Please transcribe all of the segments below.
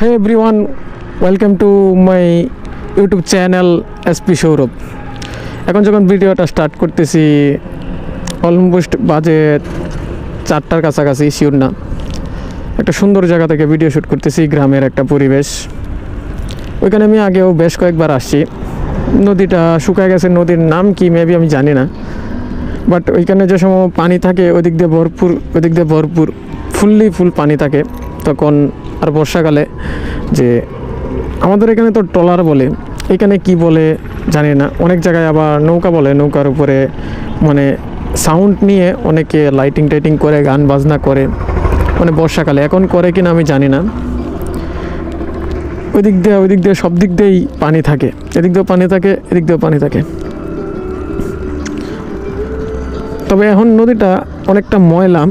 Hey everyone welcome to my YouTube channel SP Sourav এখন যখন ভিডিওটা স্টার্ট করতেছি অলমোস্ট বাজে চারটার কাছাকাছি শিওর না। একটা সুন্দর জায়গা থেকে ভিডিও শ্যুট করতেছি, গ্রামের একটা পরিবেশ। ওইখানে আমি আগেও বেশ কয়েকবার আসছি। নদীটা শুকায় গেছে, নদীর নাম কি মেবি আমি জানি না। বাট ওইখানে যে সময় পানি থাকে, ওদিক দিয়ে ভরপুর, ওদিক দিয়ে ভরপুর ফুললি ফুল পানি থাকে। তখন আর বর্ষাকালে যে আমাদের এখানে তো ট্রলার বলে, এখানে কি বলে জানি না। অনেক জায়গায় আবার নৌকা বলে, নৌকার উপরে মানে সাউন্ড নিয়ে অনেকে লাইটিং টাইটিং করে, গান বাজনা করে মানে বর্ষাকালে। এখন করে কিনা আমি জানি না। ওই দিক দিয়ে, ওই দিক দিয়ে সব দিক দিয়েই পানি থাকে। এদিক দিয়েও পানি থাকে, এদিক দিয়েও পানি থাকে। তবে এখন নদীটা অনেকটা ময়লা।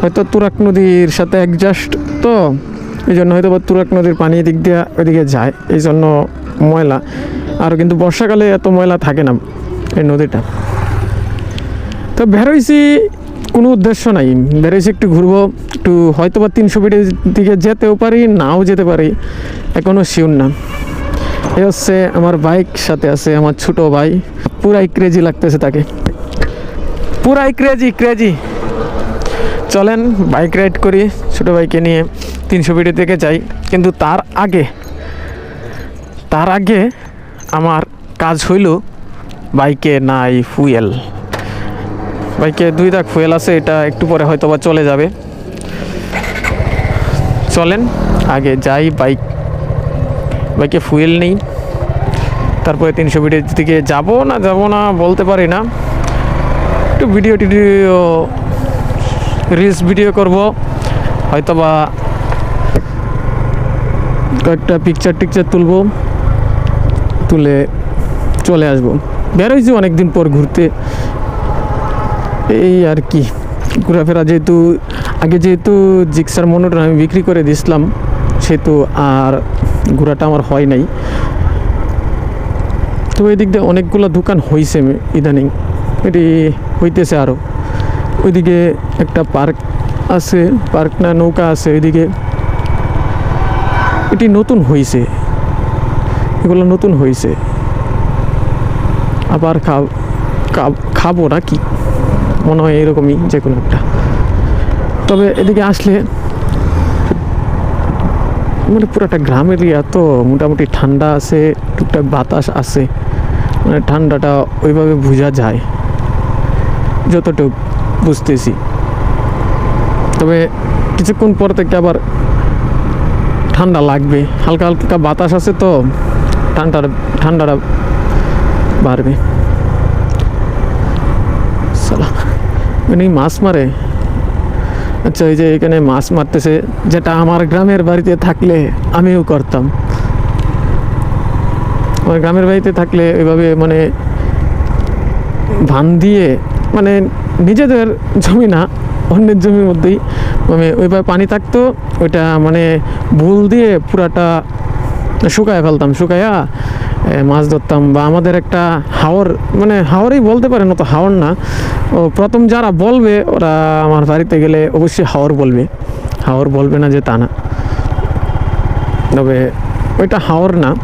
হয়তো তুরাক নদীর সাথে অ্যাডজাস্ট তো এই জন্য হয়তো বা তুরাক নদীর পানি দিক দিয়ে ওইদিকে যায় এই জন্য ময়লা। আর কিন্তু বর্ষাকালে এত ময়লা থাকে না এই নদীটা। তো বেরোইছি কোনো উদ্দেশ্য নাই, বেরোইছি একটু ঘুরবো, একটু হয়তো বা তিনশো ফিটের দিকে যেতেও পারি, নাও যেতে পারি এখনও শিওর না। এ হচ্ছে আমার বাইক সাথে আছে আমার ছোট ভাই, পুরাই ক্রেজি লাগতেছে তাকে। পুরাই ক্রেজি ক্রেজি চলেন, বাইক রাইড করি, ছোটো বাইকে নিয়ে তিনশো ফিটের দিকে যাই। কিন্তু তার আগে তার আগে আমার কাজ হইল বাইকে নাই ফুয়েল। বাইকে দুই দাগ ফুয়েল আছে, এটা একটু পরে হয়তো বা চলে যাবে। চলেন, আগে যাই বাইক, বাইকে ফুয়েল নেই। তারপরে তিনশো ফিটের দিকে যাব না যাব না বলতে পারি না। একটু ভিডিও টিডিও রিলস ভিডিও করব হয়তো বা কয়েকটা পিকচার টিকচার তুলবো, তুলে চলে আসব। বেরোইছি অনেকদিন পর ঘুরতে। এই আর কি, ঘোরাফেরা যেহেতু, আগে যেহেতু জিক্সার মনোটন আমি বিক্রি করে দিছিলাম সেহেতু আর ঘোরাটা আমার হয় নাই। তো এই দিক দিয়ে অনেকগুলো দোকান হয়েছে ইদানিং, এটি হইতেছে আরও ওইদিকে একটা পার্ক আছে, পার্ক না, নৌকা আছে ওইদিকে। এটি নতুন হয়েছে এগুলো নতুন হয়েছে আবার খাব, খাব- খাব না কি মনে হয় এরকমই যে কোনো একটা। তবে এদিকে আসলে মানে পুরোটা গ্রাম এরিয়া তো মোটামুটি ঠান্ডা আছে, টুকটাক বাতাস আছে। মানে ঠান্ডাটা ওইভাবে বোঝা যায়। যতটুকু বুঝতেছি। তবে কিছুক্ষণ পর থেকে আবার ঠান্ডা লাগবে। হালকা হালকা বাতাস আছে তো ঠান্ডাটা ঠান্ডাটা বাড়বে। উনি মাছ মারে? আচ্ছা ওই যে এখানে মাছ মারতেছে, যেটা আমার গ্রামের বাড়িতে থাকলে আমিও করতাম। আমার গ্রামের বাড়িতে থাকলে ওইভাবে মানে ভান দিয়ে মানে নিজেদের জমি না, অন্যের জমির মধ্যেই। মানে ওইভাবে পানি থাকতো, ওইটা মানে ভুল দিয়ে পুরাটা শুকায় ফেলতাম, শুকায়া মাছ ধরতাম বা আমাদের একটা হাওর মানে হাওরই বলতে পারে না তো হাওর না। ও, প্রথম যারা বলবে, ওরা আমার বাড়িতে গেলে অবশ্যই হাওর বলবে। হাওর বলবে না যে তা না। তবে ওইটা হাওর না।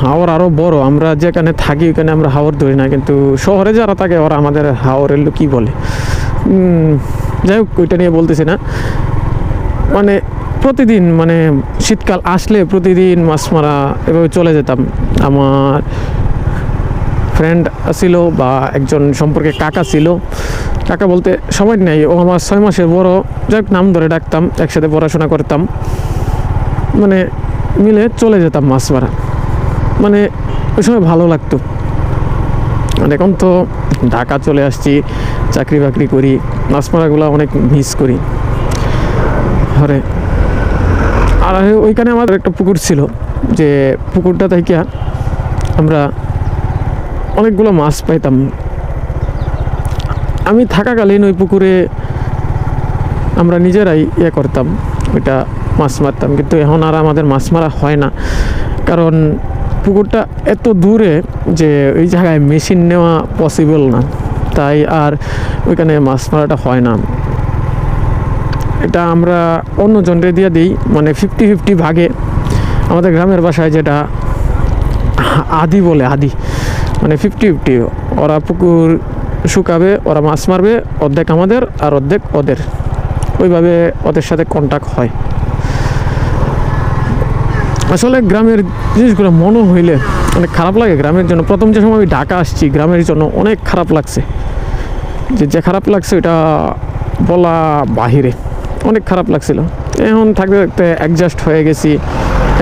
হাওর আরও বড়, আমরা যেখানে থাকি ওখানে আমরা হাওর ধরি না, কিন্তু শহরে যারা থাকে ওরা আমাদের হাওর এলো কী বলে যাই হোক, ওইটা নিয়ে বলতেছি না। মানে প্রতিদিন মানে শীতকাল আসলে প্রতিদিন মাছ মারা এভাবে চলে যেতাম। আমার ফ্রেন্ড ছিল বা একজন সম্পর্কে কাকা ছিল। কাকা বলতে সবাই নেই, ও আমার ছয় মাসের বড়। যাই নাম ধরে ডাকতাম, একসাথে পড়াশোনা করতাম। মানে মিলে চলে যেতাম মাছ মারা। মানে ওই সময় ভালো লাগতো। আর এখন তো ঢাকা চলে আসছি, চাকরি বাকরি করি মাছ মারাগুলো অনেক মিস করি। আরে, আর ওইখানে আমাদের একটা পুকুর ছিল যে পুকুরটা থেকে আমরা অনেকগুলো মাছ পাইতাম। আমি থাকাকালীন ওই পুকুরে আমরা নিজেরাই ইয়ে করতাম, ওইটা মাছ মারতাম। কিন্তু এখন আর আমাদের মাছ মারা হয় না। কারণ পুকুরটা এত দূরে যে ওই জায়গায় মেশিন নেওয়া পসিবল না। তাই আর ওইখানে মাছ মারাটা হয় না। এটা আমরা অন্য জনরে দিয়ে দিই মানে ফিফটি ফিফটি ভাগে। আমাদের গ্রামের বাসায় যেটা আদি বলে, আদি। মানে ফিফটি ফিফটি ওরা পুকুর শুকাবে, ওরা মাছ মারবে, অর্ধেক আমাদের আর অর্ধেক ওদের। ওইভাবে ওদের সাথে কন্ট্যাক্ট হয়। আসলে গ্রামের জিনিসগুলো মনে হইলে অনেক খারাপ লাগে। গ্রামের জন্য প্রথম যে সময় আমি ঢাকা আসছি, গ্রামের জন্য অনেক খারাপ লাগছে। যে যে খারাপ লাগছে এটা বলা বাহিরে। অনেক খারাপ লাগছিল। এখন থাকতে থাকতে অ্যাডজাস্ট হয়ে গেছি।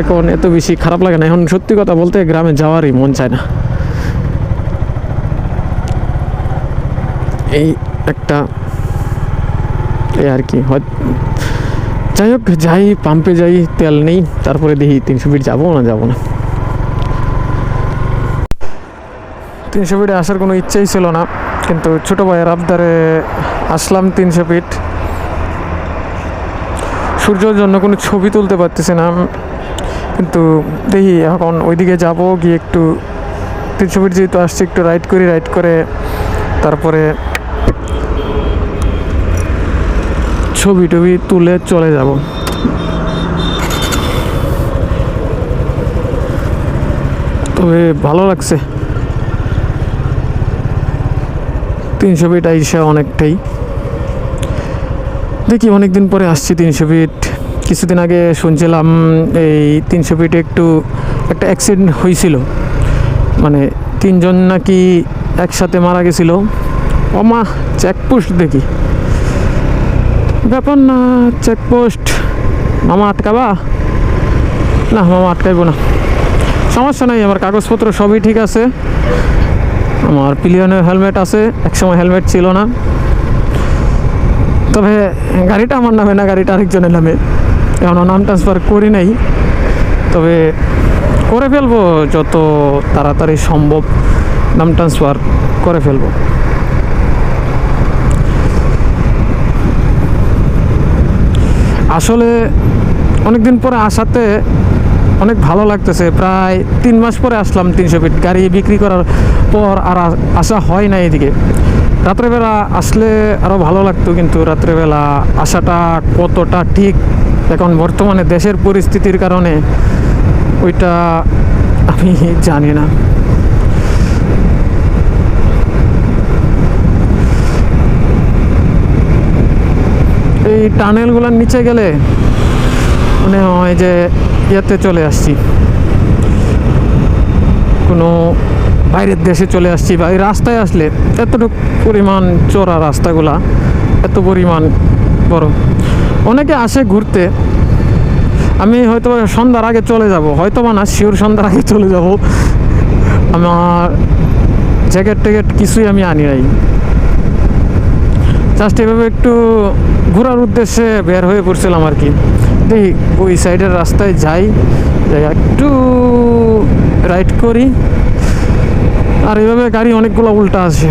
এখন এত বেশি খারাপ লাগে না। এখন সত্যি কথা বলতে গ্রামে যাওয়ারই মন চায় না। এই একটা এই আর কি হয় যাই হোক, যাই পাম্পে যাই, তেল নেই, তারপরে দেখি তিনশো ফিট যাব না যাব না। তিনশো ফিটে আসার কোনো ইচ্ছাই ছিল না, কিন্তু ছোটো ভাইয়ের আবদারে আসলাম তিনশো ফিট সূর্যর জন্য কোনো ছবি তুলতে পারতেছি না, কিন্তু দেখি এখন ওইদিকে যাব, গিয়ে একটু তিনশো ফিট যেহেতু আসছি, একটু রাইড করি রাইড করে তারপরে ছবি টবি তুলে চলে যাব। তবে ভালো লাগছে। তিনশো ফিট আইসা অনেকটাই। দেখি অনেকদিন পরে আসছি তিনশো ফিট কিছুদিন আগে শুনছিলাম এই তিনশো ফিটে একটু একটা অ্যাক্সিডেন্ট হয়েছিল। মানে তিনজন নাকি একসাথে মারা গেছিল। অমা চেকপোস্ট দেখি। ব্যাপার না চেকপোস্ট মামা আটকাবা? না, মামা আটকাইবো না। সমস্যা নাই, আমার কাগজপত্র সবই ঠিক আছে। আমার পিলিয়নের হেলমেট আছে, একসময় হেলমেট ছিল না। তবে গাড়িটা আমার নামে না, গাড়িটা আরেকজনের নামে। এখনও নাম ট্রান্সফার করি নাই। তবে করে ফেলব, যত তাড়াতাড়ি সম্ভব নাম ট্রান্সফার করে ফেলব। আসলে অনেক দিন পরে আসাতে অনেক ভালো লাগতেছে। প্রায় তিন মাস পরে আসলাম তিনশো ফিট গাড়ি বিক্রি করার পর আর আসা হয় না এদিকে। রাত্রেবেলা আসলে আরও ভালো লাগতো কিন্তু রাত্রেবেলা আসাটা কতটা ঠিক, এখন বর্তমানে দেশের পরিস্থিতির কারণে ওইটা আমি জানি না। এই টানেলগুলোর নিচে গেলে মনে হয় যে ইয়েতে চলে আসছি। কোনো বাইরের দেশে চলে আসছি বা এই রাস্তায় আসলে এতটুকু পরিমাণ চোরা রাস্তাগুলা, এত পরিমাণ বড়। অনেকে আসে ঘুরতে, আমি হয়তো সন্ধ্যার আগে চলে যাব হয়তো বা না শিওর সন্ধ্যার আগে চলে যাব। আমার জ্যাকেট ট্যাকেট কিছুই আমি আনি নাই। জাস্ট এভাবে একটু ঘোরার উদ্দেশ্যে বের হয়ে পড়ছিলাম আর কি। দেখি ওই সাইডের রাস্তায় যাই একটু রাইড করি। আর এইভাবে গাড়ি অনেকগুলো উল্টা আসে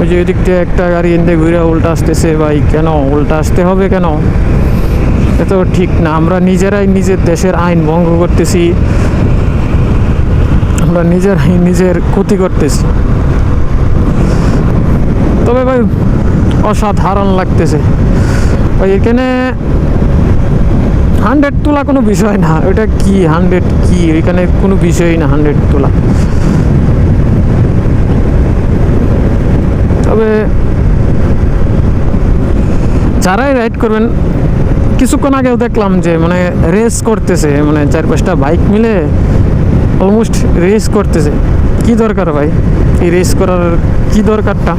ওই যে ওই দিক দিয়ে একটা গাড়ি এনে ঘুরে উল্টা আসতেছে, ভাই কেন? উল্টা আসতে হবে কেন? এ তো ঠিক না, আমরা নিজেরাই নিজের দেশের আইন ভঙ্গ করতেছি। আমরা নিজেরাই নিজের ক্ষতি করতেছি। তবে ভাই অসাধারণ লাগতেছে। ওই এখানে হান্ড্রেড তোলা কোনো বিষয় না। ওটা কি হান্ড্রেড কি? ওইখানে কোনো বিষয়ই না হান্ড্রেড তোলা। তবে যারাই রাইড করবেন, কিছুক্ষণ আগেও দেখলাম যে মানে রেস করতেছে মানে চার পাঁচটা বাইক মিলে অলমোস্ট রেস করতেছে। কি দরকার ভাই? এই রেস করার কি দরকারটা?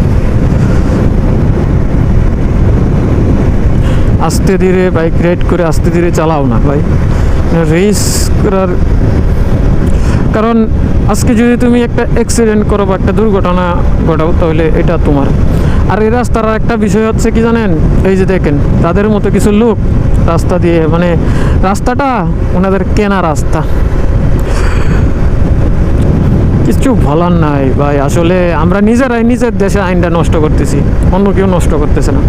আস্তে ধীরে বাইক রাইড করে আস্তে ধীরে চালাও না, ভাই। রেস করার কারণ আজকে যদি তুমি একটা অ্যাক্সিডেন্ট করো বা একটা দুর্ঘটনা ঘটাও, তাহলে এটা তোমার। আর এই রাস্তার একটা বিষয় হচ্ছে কি জানেন? এই যে দেখেন, তাদের মতো কিছু লোক রাস্তা দিয়ে মানে রাস্তাটা ওনাদের কেনা রাস্তা। কিছু বলার নাই, ভাই। আসলে আমরা নিজেরাই নিজের দেশে আইনটা নষ্ট করতেছি, অন্য কেউ নষ্ট করতেছে না।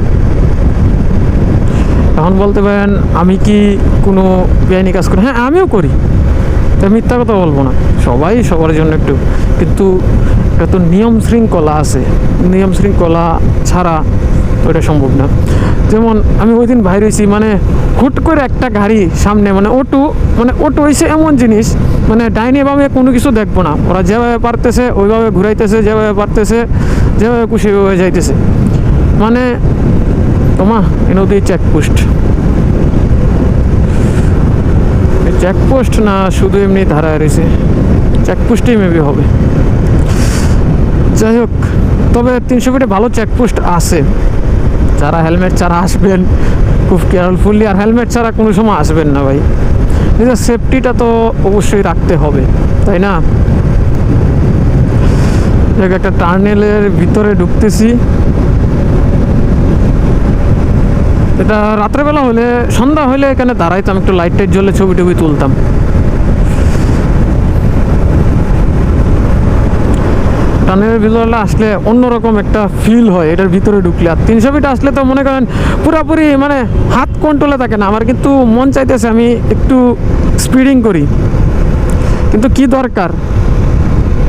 এখন বলতে পারেন, আমি কি কোনো বেআইনি কাজ করি? হ্যাঁ আমিও করি। তা মিথ্যা কথা বলব না। সবাই সবার জন্য একটু। কিন্তু একটা তো নিয়ম শৃঙ্খলা আছে। নিয়ম শৃঙ্খলা ছাড়া ওটা সম্ভব না। যেমন আমি ওই দিন বাইর হয়েছি মানে হুট করে একটা গাড়ি সামনে মানে অটো মানে অটো হয়েছে এমন জিনিস মানে ডাইনে বামে কোনো কিছু দেখব না। ওরা যেভাবে পারতেছে, ওইভাবে ঘুরাইতেছে, যেভাবে পারতেছে, যেভাবে খুশি হয়ে যাইতেছে। মানে তোমা এনদি চেকপোস্ট চেকপোস্ট না, শুধু এমনি ধারায় রয়েছে চেকপোস্টেই মেবি হবে। যাই হোক, তবে তিনশো ফিটে ভালো চেকপোস্ট আছে। যারা হেলমেট ছাড়া আসবেন, খুব কেয়ারফুলি আর হেলমেট ছাড়া কোনো সময় আসবেন না ভাই। নিজের সেফটিটা তো অবশ্যই রাখতে হবে, তাই না? একটা টার্নেলের ভিতরে ঢুকতেছি। এটা রাত্রেবেলা হলে, সন্ধ্যা হলে এখানে দাঁড়াইতাম, একটু লাইট টাইট জ্বলে ছবি টবি তুলতাম। টানেলের ভিতরে আসলে অন্যরকম একটা ফিল হয়, এটার ভিতরে ঢুকলে। আর তিনশো ফিট আসলে তো মনে করেন পুরাপুরি মানে হাত কন্ট্রোলে থাকে না, আমার কিন্তু মন চাইতেছে আমি একটু স্পিডিং করি। কিন্তু কি দরকার?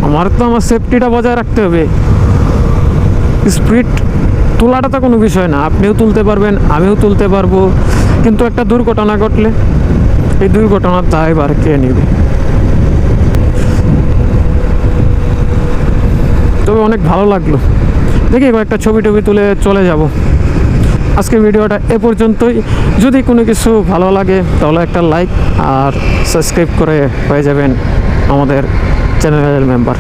আমার তো আমার সেফটিটা বজায় রাখতে হবে। স্পিড তোলাটা তো কোনো বিষয় না। আপনিও তুলতে পারবেন, আমিও তুলতে পারব। কিন্তু একটা দুর্ঘটনা ঘটলে এই দুর্ঘটনার দায়বার কে নেবে? তবে অনেক ভালো লাগল। দেখি এবার একটা ছবি টবি তুলে চলে যাব। আজকে ভিডিওটা এ পর্যন্তই। যদি কোনো কিছু ভালো লাগে, তাহলে একটা লাইক আর সাবস্ক্রাইব করে হয়ে যাবেন আমাদের চ্যানেলের মেম্বার।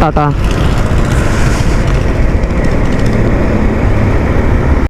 টাটা।